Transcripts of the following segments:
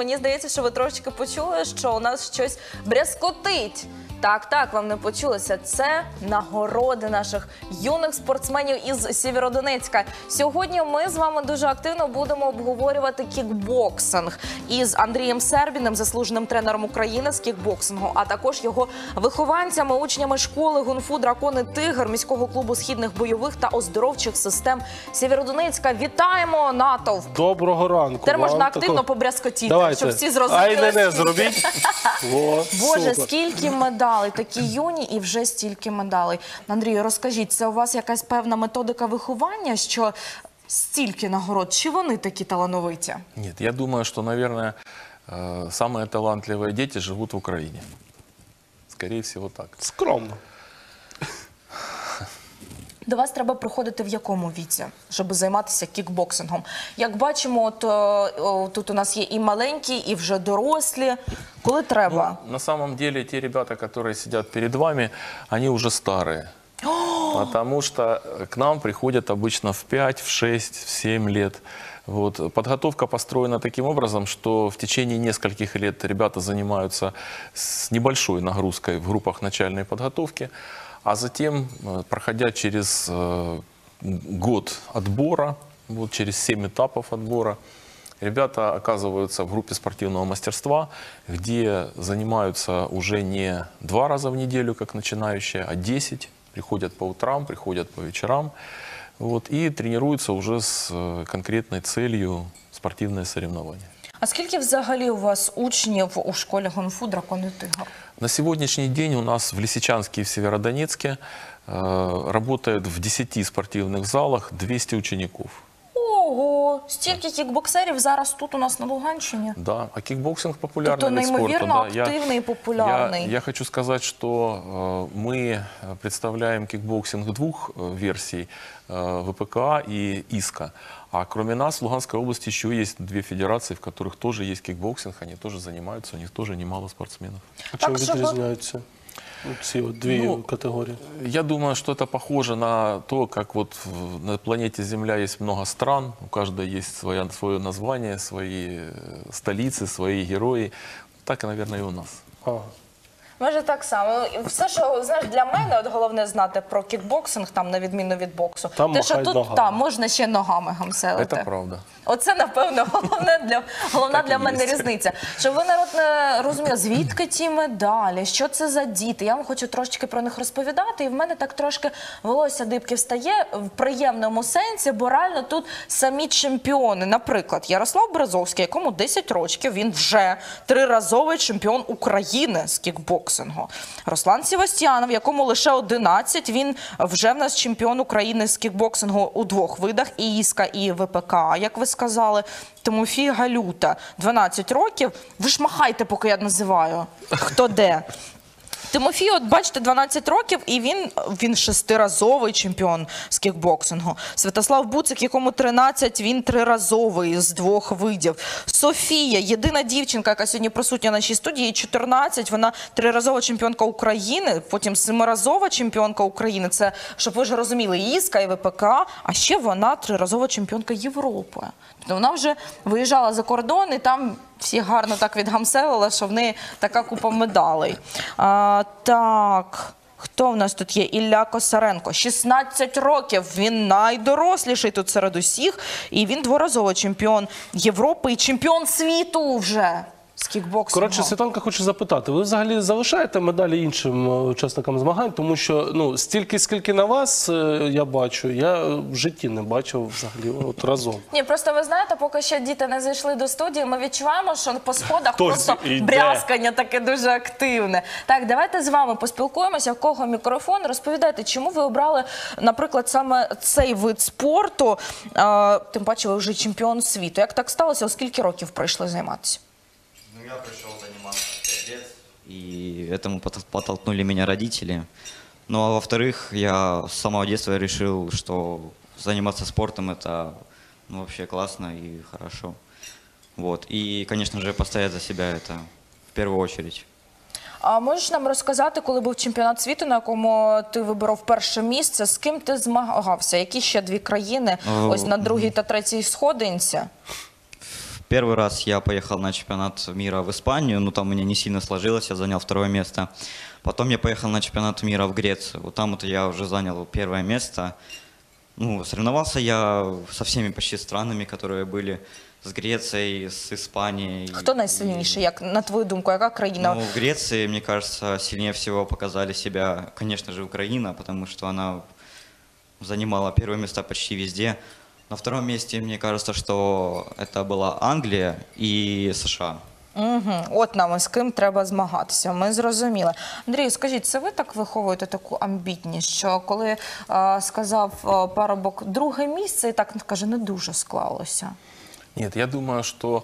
Мені здається, що ви трошечки почули, що у нас щось брязкотить. Так, так, вам не почулося. Це нагороди наших юних спортсменів із Сєвєродонецька. Сьогодні ми з вами дуже активно будемо обговорювати кікбоксинг із Андрієм Сербіним, заслуженим тренером України з кікбоксингу, а також його вихованцями, учнями школи Гунфу Дракони Тигр міського клубу східних бойових та оздоровчих систем Сєвєродонецька. Вітаємо натовп! Доброго ранку. Тепер можна активно побрязкотіти, Давайте. щоб всі зрозуміли. Ай, не, не, скільки. зробіть. О, Боже, супер. скільки медалей, такі юні і вже стільки медалей. Андрію, розкажіть, це у вас якась певна методика виховання, що стільки нагород? Чи вони такі талановиті? Нет, я думаю, что, наверное, э, самые талантливые дети живут в Украине. Скорее всего, так. Скромно. До вас треба приходити в якому віці, щоб займатися кікбоксингом? Як бачимо, от е, о, тут у нас є і маленькі, і вже дорослі. Коли треба? На самом деле, те ребята, которые сидят перед вами, они уже старые. Потому что э, к нам приходят обычно в 5, в 6, в 7 лет. Вот. Подготовка построена таким образом, что в течение нескольких лет ребята занимаются с небольшой нагрузкой в группах начальной подготовки, А затем, э, проходя через э, год отбора, вот, через 7 этапов отбора, Ребята оказываются в группе спортивного мастерства, где занимаются уже не два раза в неделю, как начинающие, а 10. Приходят по утрам, приходят по вечерам. Вот, и тренируются уже с э, конкретной целью спортивное соревнование. А скільки взагалі у вас учнів у школі Гонфу Дракони Тигр? На сегодняшний день у нас в Лисичанске и в Северодонецке э, работает в 10 спортивных залах 200 учеников Ого, стільки кікбоксерів зараз тут у нас на Луганщині. Да, а кикбоксинг популярный Тобто вид спорта. неймовірно да. Я- активний і популярний. Я, я хочу сказать, что э, мы э, представляем кикбоксинг двух э, версий, э, ВПК и ИСКа. А кроме нас в Луганской области еще есть две федерации, в которых тоже есть кикбоксинг, они тоже занимаются, у них тоже немало спортсменов. А чим Так, щоб- відрізняються ці от дві Ну, категорії? Я думаю, что это похоже на то, как вот в- на планете Земля есть много стран, у каждой есть своя, свое название, свои э, столицы, свои герои. Так, и, наверное, и у нас. Ага. Може так само. Все, що знаєш, для мене от головне знати про кікбоксинг, там на відміну від боксу. Там Те, що тут ногами. там можна ще ногами гамселити. Это правда. Оце напевно головне для головна для мене є. різниця. Щоб ви народ не розуміли, звідки ті медалі, що це за діти. Я вам хочу трошечки про них розповідати, і в мене так трошки волосся дибки встає в приємному сенсі, бо реально тут самі чемпіони. Наприклад, Ярослав Березовський, якому 10 років, він вже триразовий чемпіон України з кікбоксингу. Руслан Сівастьянов, якому лише 11, він вже в нас чемпіон України з кікбоксингу у двох видах: і іска, і ВПК, як ви сказали. Тимофій Галюта, 12 років. Ви ж махайте, поки я називаю. Хто де? Тимофій, от бачите, 12 років, і він, він шестиразовий чемпіон з кікбоксингу. Святослав Буцик, якому 13, він триразовий з двох видів. Софія, єдина дівчинка, яка сьогодні присутня на нашій студії, їй 14, вона триразова чемпіонка України, потім семиразова чемпіонка України. Це, щоб ви ж розуміли, Іска і ВПК, а ще вона триразова чемпіонка Європи. Тобто вона вже виїжджала за кордон і там всі гарно так відгамселили, що в неї така купа медалей. А, так. Хто в нас тут є? Ілля Косаренко. 16 років. Він найдоросліший тут серед усіх. І він дворазовий чемпіон Європи і чемпіон світу вже з кікбоксингу. Коротше, Світланка хочу запитати, ви взагалі залишаєте медалі іншим е, учасникам змагань, тому що ну стільки, скільки на вас е, я бачу, я в житті не бачив взагалі от разом. Ні, просто ви знаєте, поки ще діти не зайшли до студії, ми відчуваємо, що по сходах Хтось просто іде. брязкання таке дуже активне. Так, давайте з вами поспілкуємося. В кого мікрофон? Розповідайте, чому ви обрали, наприклад, саме цей вид спорту? А, тим паче, ви вже чемпіон світу. Як так сталося? У скільки років прийшли займатися? Ну, я пришел заниматься в 5 лет, и этому пот- подтолкнули меня родители. Ну, а во-вторых, я с самого детства решил, что заниматься спортом это ну, вообще классно и хорошо. Вот. И, конечно же, постоять за себя это в первую очередь. А можеш нам розказати, коли був чемпіонат світу, на якому ти виборов перше місце? З ким ти змагався? Які ще дві країни? О, Ось на другій та третій сходинці. Первый раз я поехал на чемпионат мира в Испанию, но там у меня не сильно сложилось, я занял второе место. Потом я поехал на чемпионат мира в Грецию. Вот там вот я уже занял первое место. Ну, соревновался я со всеми почти странами, которые были. С Грецией, с Испанией. Хто найсильніший, як на твою думку, яка країна? Ну, в Греции, мне кажется, сильнее всего показали себя, конечно же, Украина, потому что она занимала первые места почти везде. На втором месте, мне кажется, что это была Англия и США. Угу. От нам з ким треба змагатися. Ми зрозуміли. Андрію, скажіть, це ви так виховуєте таку амбітність, що коли е, сказав е, парубок друге місце, і так каже, не дуже склалося. Нет, я думаю, что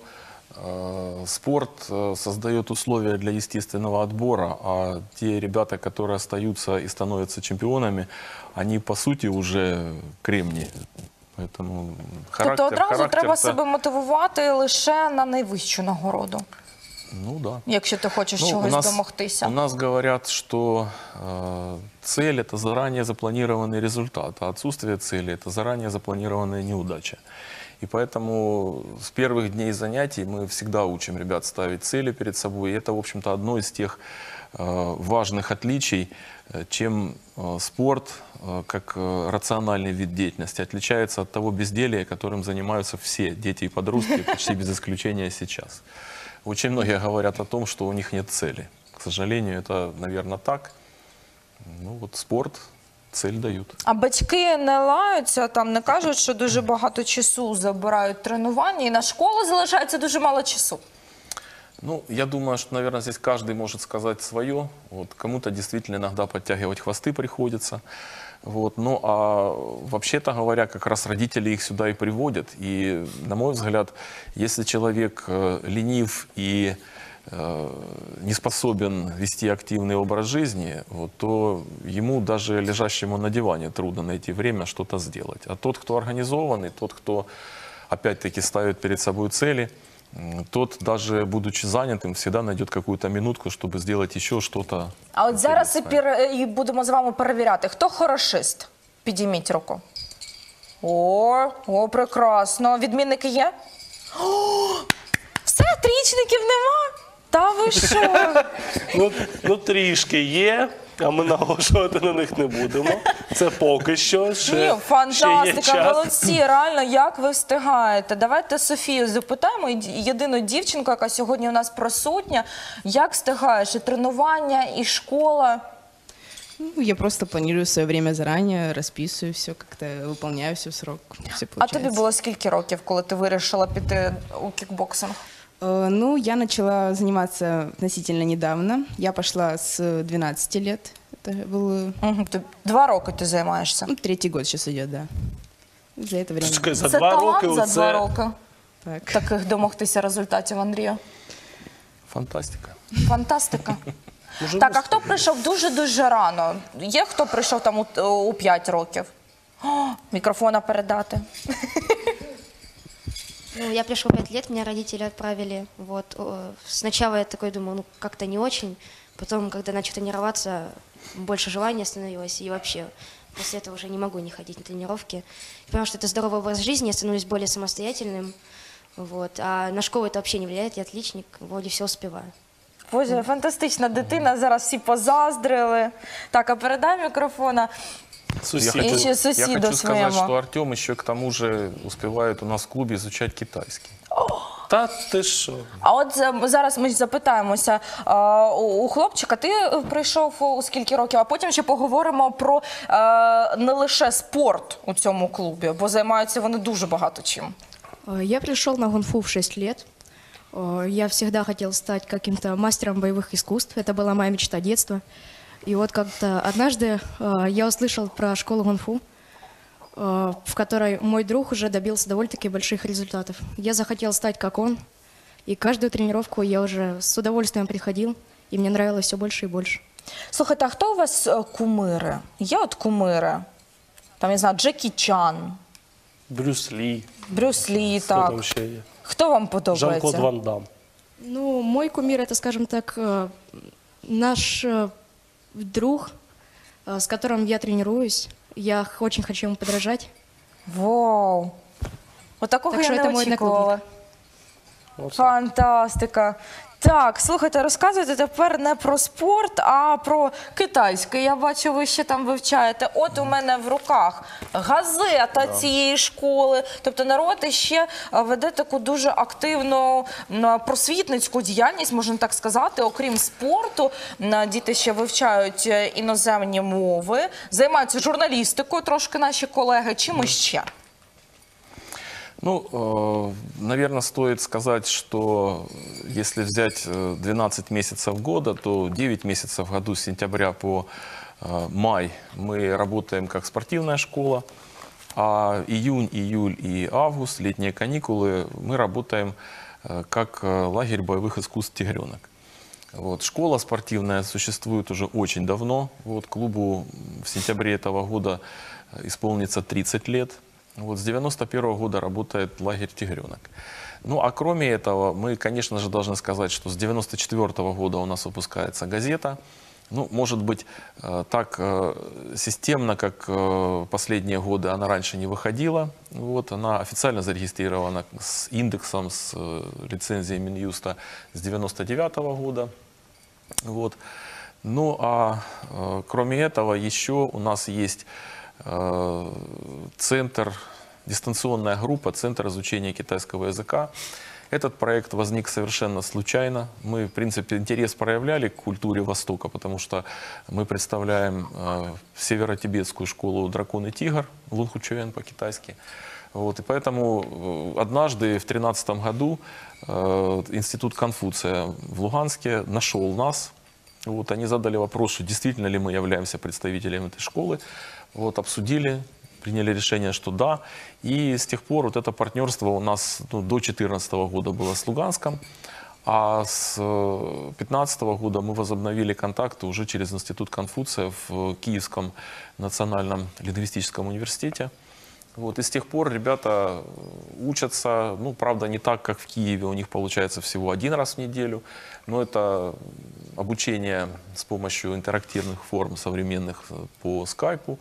э, спорт э, создает условия для естественного отбора, а те ребята, которые остаются и становятся чемпионами, они по сути уже кремни. Поэтому характер, тобто одразу характер-то- треба себе мотивувати лише на найвищу нагороду, Ну да. якщо ти хочеш Ну, чогось у нас, домогтися. У нас говорят, что э, цель это заранее запланированный результат, а отсутствие цели это заранее запланированная неудача. И поэтому с первых дней занятий мы всегда учим ребят ставить цели перед собой. И это, в общем-то, одно из тех важных отличий, э, чем э, спорт, э, как э, рациональный вид деятельности, отличается от того безделия, которым занимаются все дети и подростки, почти без исключения сейчас. Очень многие говорят о том, что у них нет цели. К сожалению, это, наверное, так. Ну вот спорт цель дают. А батьки не лаються, там не кажуть, що дуже багато часу забирають тренування, і на школу залишається дуже мало часу. Ну, я думаю, что, наверное, здесь каждый может сказать свое. Вот, кому-то действительно иногда подтягивать хвосты приходится. Вот, ну, а вообще-то говоря, как раз родители их сюда и приводят. И, на мой взгляд, если человек э, ленив и э, не способен вести активный образ жизни, вот, то ему даже лежащему на диване трудно найти время что-то сделать. А тот, кто организованный, тот, кто опять-таки ставит перед собой цели, тот, даже будучи занятым, всегда найдет какую-то минутку, чтобы сделать еще что-то. А от зараз і, пір... і будемо з вами перевіряти, хто хорошист. Підійміть руку. О, о, прекрасно. Відмінники є? О, все, трічників нема. Та ви що? Ну, ну трішки є, а ми наголошувати на них не будемо. Це поки що. Ще, Ні, ще є фантастика, час. молодці, реально, як ви встигаєте? Давайте Софію запитаємо, і єдину дівчинку, яка сьогодні у нас присутня. Як встигаєш і тренування, і школа? Ну, я просто планирую свое время заранее, расписываю все, как-то выполняю все в срок. Все А тобі було скільки років, коли ти вирішила піти у кікбоксинг? Э, Ну, я начала заниматься относительно недавно. Я пошла с 12 лет. Это был Угу, ти, два роки ти займаєшся. ну, третий год сейчас идет, да. За это время. Чекай, за Це два талант роки за оце- два роки. Так. Таких домогтися результатів, Андрію. Фантастика. Фантастика. Може, Так, а хто прийшов дуже-дуже рано? Є хто прийшов там у, у 5 років? О, мікрофона передати. Ну, я пришел пять лет, меня родители отправили. Вот. О, Сначала я такой думал, ну, как-то не очень. Потом, когда начал тренироваться, больше желания становилось. И вообще, после этого уже не могу не ходить на тренировки. Потому что это здоровый образ жизни, я становлюсь более самостоятельным. Вот. А на школу это вообще не влияет, я отличник, вроде все успеваю. Боже, фантастична дитина, зараз всі позаздрили. Так, а передай мікрофона. Я Сусід. хочу- Еще я соседу хочу сказать, своему. что Артем еще к тому же успевает у нас в клубе изучать китайский. Та ти що? А от е, зараз ми запитаємося е, у, у хлопчика, ти е, прийшов у скільки років, а потім ще поговоримо про е, не лише спорт у цьому клубі, бо займаються вони дуже багато чим. Э, Я пришел на гунфу в 6 лет. Э, Я всегда хотел стать каким-то мастером боевых искусств. Это была моя мечта детства. И вот как-то однажды э, я услышал про школу гунфу, э, в которой мой друг уже добился довольно-таки больших результатов. Я захотел стать как он. И каждую тренировку я уже с удовольствием приходил, и мне нравилось все больше и больше. Слухайте, а хто у вас е, кумири? Є от кумири? Там, я знаю, Джекі Чан, Брюс Лі. Брюс Лі, Хто так. там ще є? Хто вам Жан-Клод подобається? Ван Дам. Ну, мой кумир это, скажем так, э, наш э, друг, э, с которым я тренируюсь. Я очень хочу ему подражать. Вау! Отакого Так я не очікувала. Фантастика. Так, слухайте, розказуйте тепер не про спорт, а про китайське. Я бачу, ви ще там вивчаєте. От у мене в руках газета цієї школи. Тобто народ іще е, веде таку дуже активну просвітницьку діяльність, можна так сказати. Окрім спорту, діти ще вивчають е, іноземні мови, займаються журналістикою трошки наші колеги. Чим ще? Ну, наверное, стоит сказать, что если взять э, 12 месяцев года, то 9 месяцев в году с сентября по э, май мы работаем как спортивная школа, а июнь, июль и август, летние каникулы, мы работаем э, как э, лагерь боевых искусств «Тигренок». Вот. Школа спортивная существует уже очень давно. Вот, клубу в сентябре этого года э, исполнится 30 лет. Вот, с 91 года работает лагерь «Тигренок». Ну, а кроме этого, мы, конечно же, должны сказать, что с 94 года у нас выпускается газета. Ну, может быть, э, так э, системно, как э, последние годы она раньше не выходила. Вот, она официально зарегистрирована с индексом, с лицензией Минюста с 99 года. Вот. Ну а кроме этого еще у нас есть центр, дистанционная группа, центр изучения китайского языка. Этот проект возник совершенно случайно. Мы, в принципе, интерес проявляли к культуре Востока, потому что мы представляем э, северо-тибетскую школу «Дракон и тигр», Лунхучуэн по-китайски. Вот, и поэтому э, однажды в 2013 году э, Институт Конфуция в Луганске нашел нас. Вот, они задали вопрос, что действительно ли мы являемся представителями этой школы. Вот, обсудили, приняли решение, что да. И с тех пор вот это партнерство у нас ну, до 2014 года было с Луганском. А с 2015 года мы возобновили контакты уже через Институт Конфуция в Киевском национальном лингвистическом университете. Вот, и с тех пор ребята учатся, ну, правда, не так, как в Киеве, у них получается всего один раз в неделю, но это обучение с помощью интерактивных форм современных э, по скайпу.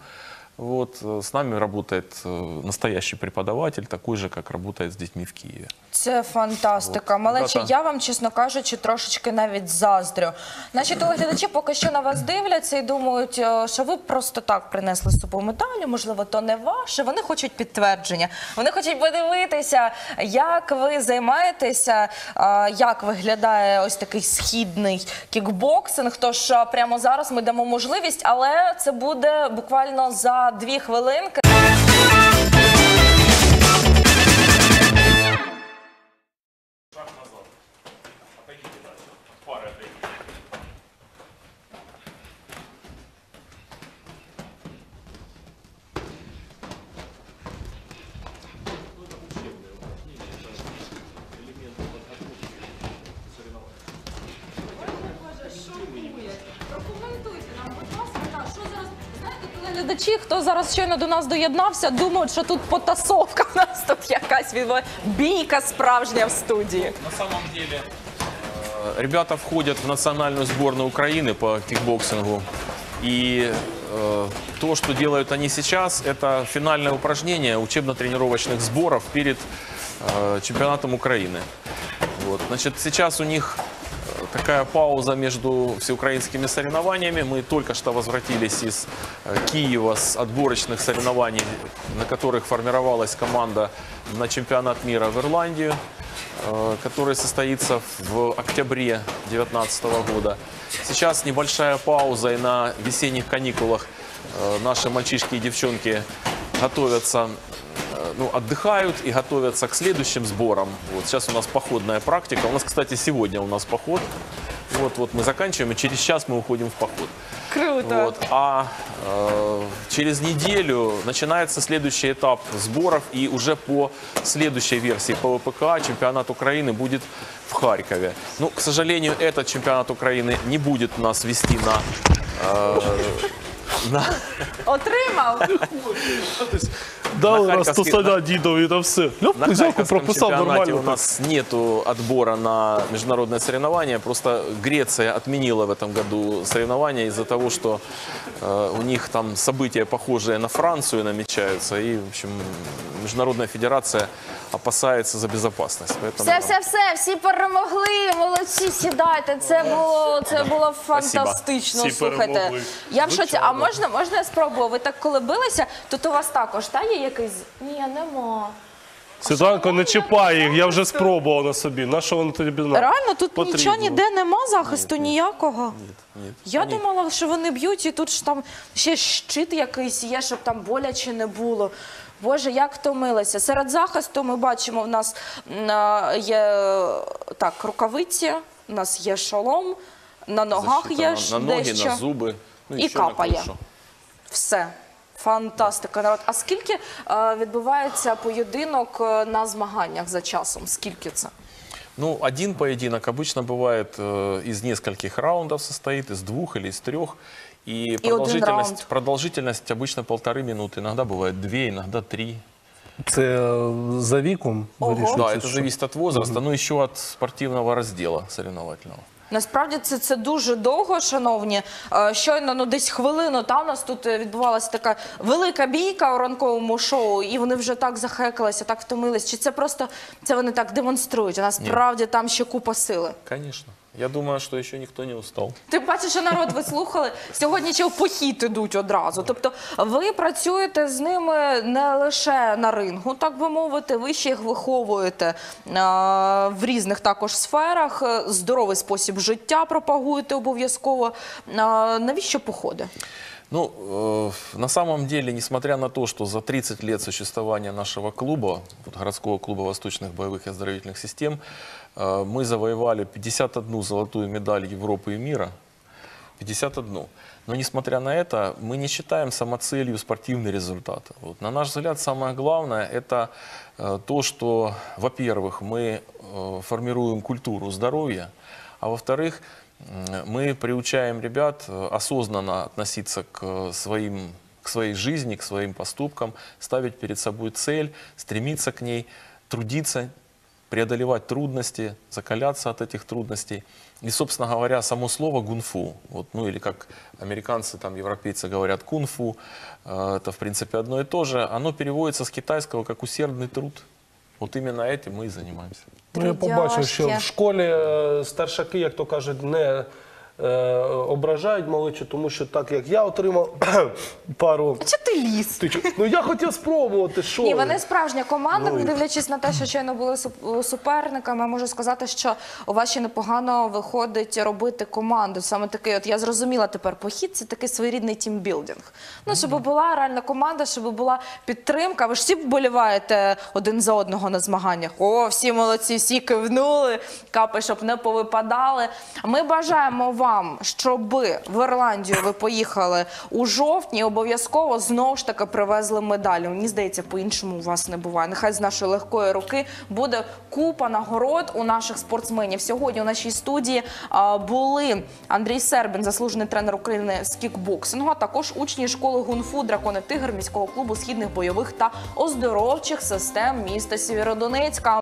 Вот, э, с нами работает э, настоящий преподаватель, такой же, как работает с детьми в Киеве. Це фантастика. От, Малече, я вам, чесно кажучи, трошечки навіть заздрю. Наші телеглядачі поки що на вас дивляться і думають, е, що ви просто так принесли з собою медалі, можливо, то не ваше. Вони хочуть підтвердження. Вони хочуть подивитися, як ви займаєтеся, е, як виглядає ось такий східний кікбоксинг. Тож е, прямо зараз ми дамо можливість, але це буде буквально за дві хвилинки. Глядачі, хто зараз щойно до нас доєднався, думають, що тут потасовка в нас тут якась відбувається. бійка справжня в студії. На самом деле э, ребята входят в национальную сборную Украины по кикбоксингу. И э, то, что делают они сейчас, это финальное упражнение учебно-тренировочных сборов перед э, чемпионатом Украины. Вот. Значит, сейчас у них э, такая пауза между всеукраинскими соревнованиями. Мы только что возвратились из э, Киева с отборочных соревнований, на которых формировалась команда на чемпионат мира в Ирландию, э, который состоится в октябре 2019 года. Сейчас небольшая пауза, и на весенних каникулах э, наши мальчишки и девчонки готовятся ну, отдыхают и готовятся к следующим сборам. Вот сейчас у нас походная практика. У нас, кстати, сегодня у нас поход. Вот, вот мы заканчиваем, и через час мы уходим в поход. Круто. Вот. А э, через неделю начинается следующий этап сборов, и уже по следующей версии по ВПК чемпионат Украины будет в Харькове. Ну, к сожалению, этот чемпионат Украины не будет нас вести на, э, на Отримав. Дали На раз Харківській- 100 дідові та все. На Ляп, взяку Харьковском прописав чемпионате нормально. у так. нас нету отбора на международные соревнования. Просто Греция отменила в этом году соревнования из-за того, что э, у них там события, похожие на Францию, намечаются. И, в общем, Международная федерация опасается за безопасность. Поэтому, Все, все, все, всі перемогли. Молодці, сідайте. Це було це було фантастично. Всі Слухайте. перемогли. Я в шоці. А Звичайно. можна, можна я спробую? Ви так коли билися, тут у вас також та є якийсь. Ні, нема. Світланко, не чіпай їх, я вже спробував на собі. На що воно тобі знає? Реально, тут Потрібно. нічого ніде нема захисту ніякого. Я думала, що вони б'ють, і тут ж там ще щит якийсь є, щоб там боляче не було. Боже, як втомилися. Серед захисту ми бачимо, в нас м, а, є е, так, рукавиці, у нас є шолом, на ногах защита є на, ж на ноги, дещо. на зубы. Ну, И еще на капає. крышу. Все. Фантастика, народ. А скільки е, відбувається поєдинок е, на змаганнях за часом? Скільки це? Ну, один поединок обычно бывает э, из нескольких раундов состоит, из двух или из трех. И, один продолжительность, раунд. продолжительность обычно полторы минуты, иногда бывает две, иногда три. Це е, за віком Ого. вирішується? Да, это що? зависит от возраста, ну еще от спортивного раздела соревновательного. Насправді це, це дуже довго, шановні. Е, Щойно ну десь хвилину та у нас тут е, відбувалася така велика бійка у ранковому шоу, і вони вже так захекалися, так втомились. Чи це просто це вони так демонструють? А насправді там ще купа сили. Конечно. Я думаю, что еще никто не устал. Ти бачиш, що народ ви слухали сьогодні. Чи в похід ідуть одразу? Тобто, ви працюєте з ними не лише на рингу, так би мовити. Ви ще їх виховуєте е, в різних також сферах. е, Здоровий спосіб життя пропагуєте обов'язково. Е, навіщо походи? Ну, э, на самом деле, несмотря на то, что за 30 лет существования нашего клуба, вот, городского клуба восточных боевых и оздоровительных систем, э, мы завоевали 51 золотую медаль Европы и мира. 51. Но несмотря на это, мы не считаем самоцелью спортивный результат. Вот, на наш взгляд, самое главное это э, то, что, во-первых, мы э, формируем культуру здоровья, а во-вторых, мы приучаем ребят э, осознанно относиться к э, своим к своей жизни, к своим поступкам, ставить перед собой цель, стремиться к ней, трудиться, преодолевать трудности, закаляться от этих трудностей. И, собственно говоря, само слово гунфу, вот, ну или как американцы, там, европейцы говорят кунфу, э, это в принципе одно и то же, оно переводится с китайского как усердный труд. Вот именно этим мы и занимаемся. Ну, я побачив, що Трудяшки. в школі е, старшаки, як то кажуть, не е, ображають малечу, тому що так як я отримав пару. Чи ти ліс? Ти чо- Ну я хотів спробувати, що. Ні, ви? вони справжня команда. Ну, не і- дивлячись на те, що щойно були суп- суперниками, можу сказати, що у вас ще непогано виходить робити команду. Саме такий, от я зрозуміла тепер похід, це такий своєрідний тімбілдинг. Ну, щоб була реальна команда, щоб була підтримка. Ви ж всі вболіваєте один за одного на змаганнях. О, всі молодці, всі кивнули, капи, щоб не повипадали. Ми бажаємо вам, щоб в Ірландію ви поїхали у жовтні, обов'язково знову ж таки привезли медалі. Мені здається, по-іншому у вас не буває. Нехай з нашої легкої руки буде купа нагород у наших спортсменів. Сьогодні у нашій студії були Андрій Сербін, заслужений тренер України з кікбоксингу, а також учні школи гунфу Дракони Тигр міського клубу східних бойових та оздоровчих систем міста Сєвєродонецька.